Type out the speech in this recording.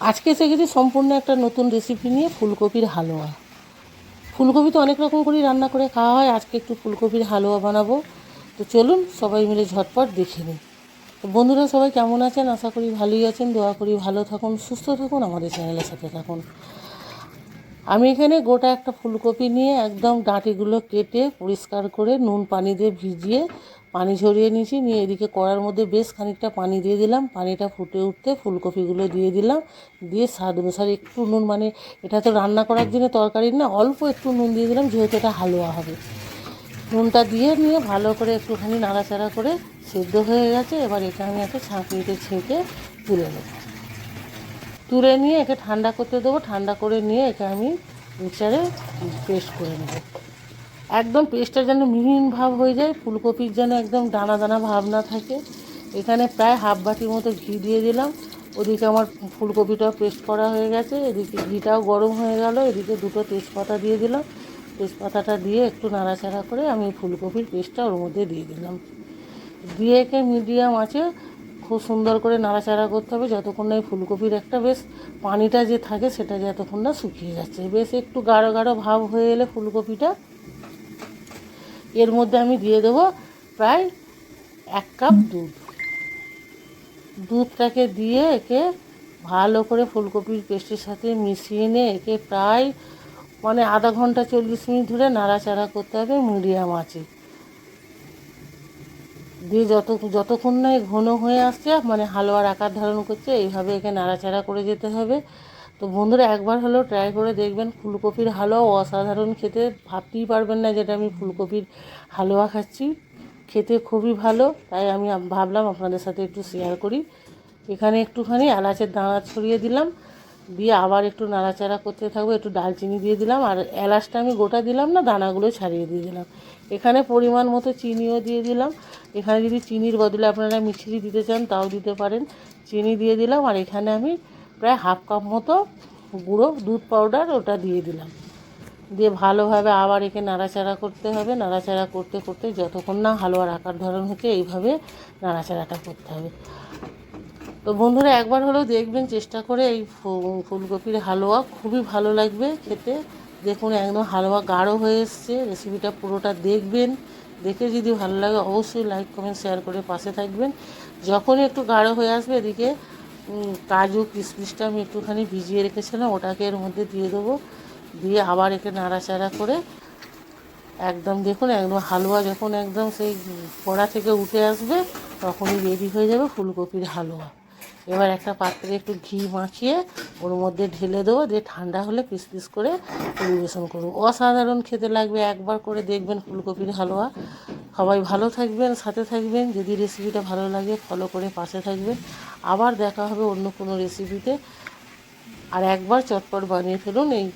আজকে গেছি সম্পূর্ণ একটা নতুন রেসিপি নিয়ে ফুলকপির হালুয়া। ফুলকপি তো অনেক রকম করেই রান্না করে খাওয়া হয়, আজকে একটু ফুলকপির হালুয়া বানাবো। তো চলুন সবাই মিলে ঝটপট দেখে নিই। তো বন্ধুরা, সবাই কেমন আছেন? আশা করি ভালোই আছেন। দোয়া করি ভালো থাকুন, সুস্থ থাকুন, আমাদের চ্যানেলের সাথে থাকুন। আমি এখানে গোটা একটা ফুলকপি নিয়ে একদম ডাঁটিগুলো কেটে পরিষ্কার করে নুন পানি দিয়ে ভিজিয়ে পানি ঝরিয়ে নিয়েছি, নিয়ে এদিকে কড়ার মধ্যে বেশ খানিকটা পানি দিয়ে দিলাম। পানিটা ফুটে উঠতে ফুলকপিগুলো দিয়ে দিলাম। দিয়ে স্বাদ অনুসারে একটু নুন মানে এটা তো রান্না করার জন্য তরকারি না, অল্প একটু নুন দিয়ে দিলাম, যেহেতু এটা হালুয়া হবে। নুনটা দিয়ে নিয়ে ভালো করে একটুখানি নাড়াচাড়া করে সেদ্ধ হয়ে গেছে। এবার এটা আমি একটা ছাঁকনিতে ছেঁকে তুলে নেব। তুলে নিয়ে একে ঠান্ডা করতে দেবো। ঠান্ডা করে নিয়ে একে আমি মিক্সারে পেস্ট করে নেব। একদম পেস্টটা যেন মিহিন ভাব হয়ে যায়, ফুলকপির যেন একদম দানা দানা ভাব না থাকে। এখানে প্রায় হাফ বাটির মতো ঘি দিয়ে দিলাম। ওদিকে আমার ফুলকপিটাও পেস্ট করা হয়ে গেছে, এদিকে ঘিটাও গরম হয়ে গেল, এদিকে দুটো তেজপাতা দিয়ে দিলাম। তেজপাতাটা দিয়ে একটু নাড়াচাড়া করে আমি ফুলকপির পেস্টটা ওর মধ্যে দিয়ে দিলাম। দিয়ে একে মিডিয়াম আছে, খুব সুন্দর করে নাড়াচাড়া করতে হবে, যতক্ষণ না এই ফুলকপির একটা বেশ পানিটা যে থাকে সেটা যতক্ষণ না শুকিয়ে যাচ্ছে। বেশ একটু গাঢ় গাঢ় ভাব হয়ে এলে ফুলকপিটা। এর মধ্যে আমি দিয়ে দেবো প্রায় এক কাপ দুধ। দুধটাকে দিয়ে একে ভালো করে ফুলকপির পেস্টের সাথে মিশিয়ে নিয়ে একে প্রায় মানে আধা ঘণ্টা চল্লিশ মিনিট ধরে নাড়াচাড়া করতে হবে মিডিয়াম আছে দিয়ে যত, যতক্ষণ না ঘন হয়ে আসছে মানে হালুয়ার আকার ধারণ করছে, এইভাবে একে নাড়াচাড়া করে যেতে হবে। তো বন্ধুরা একবার হলেও ট্রাই করে দেখবেন ফুলকপির হালুয়া অসাধারণ খেতে। ভাবতেই পারবেন না যেটা আমি ফুলকপির হালুয়া খাচ্ছি। খেতে খুবই ভালো, তাই আমি ভাবলাম আপনাদের সাথে একটু শেয়ার করি। এখানে একটুখানি এলাচের দানা ছড়িয়ে দিলাম। দিয়ে আবার একটু নাড়াচাড়া করতে থাকব, একটু ডালচিনি দিয়ে দিলাম। আর এলাচটা আমি গোটা দিলাম না, দানাগুলো ছাড়িয়ে দিয়ে দিলাম। এখানে পরিমাণ মতো চিনিও দিয়ে দিলাম। এখানে যদি চিনির বদলে আপনারা মিছরি দিতে চান, তাও দিতে পারেন। চিনি দিয়ে দিলাম আর এখানে আমি প্রায় হাফ কাপ মতো গুঁড়ো দুধ পাউডার ওটা দিয়ে দিলাম। দিয়ে ভালোভাবে আবার একে নাড়াচাড়া করতে হবে। নাড়াচাড়া করতে করতে যতক্ষণ না হালুয়ার আকার ধরন হচ্ছে এইভাবে নাড়াচাড়াটা করতে হবে। তো বন্ধুরা, একবার হলেও দেখবেন, চেষ্টা করে এই ফুলকপির হালুয়া খুবই ভালো লাগবে খেতে। দেখুন, একদম হালুয়া গাঢ় হয়ে এসছে। রেসিপিটা পুরোটা দেখবেন। দেখে যদি ভালো লাগে, অবশ্যই লাইক, কমেন্ট, শেয়ার করে পাশে থাকবেন। যখনই একটু গাঢ় হয়ে আসবে, এদিকে কাজু কিশমিশটা আমি একটুখানি ভিজিয়ে রেখেছিলাম, ওটাকে এর মধ্যে দিয়ে দেবো। দিয়ে আবার একে নাড়াচাড়া করে একদম দেখুন, একদম হালুয়া যখন একদম সেই কড়া থেকে উঠে আসবে, তখনই রেডি হয়ে যাবে ফুলকপির হালুয়া। এবার একটা পাত্রে একটু ঘি মাখিয়ে ওর মধ্যে ঢেলে দেবো, দিয়ে ঠান্ডা হলে পিস পিস করে পরিবেশন করব। অসাধারণ খেতে লাগবে, একবার করে দেখবেন ফুলকপির হালুয়া। সবাই ভালো থাকবেন, সাথে থাকবেন। যদি রেসিপিটা ভালো লাগে ফলো করে পাশে থাকবেন। আবার দেখা হবে অন্য কোনো রেসিপিতে আর একবার চটপট বানিয়ে ফেলুন এই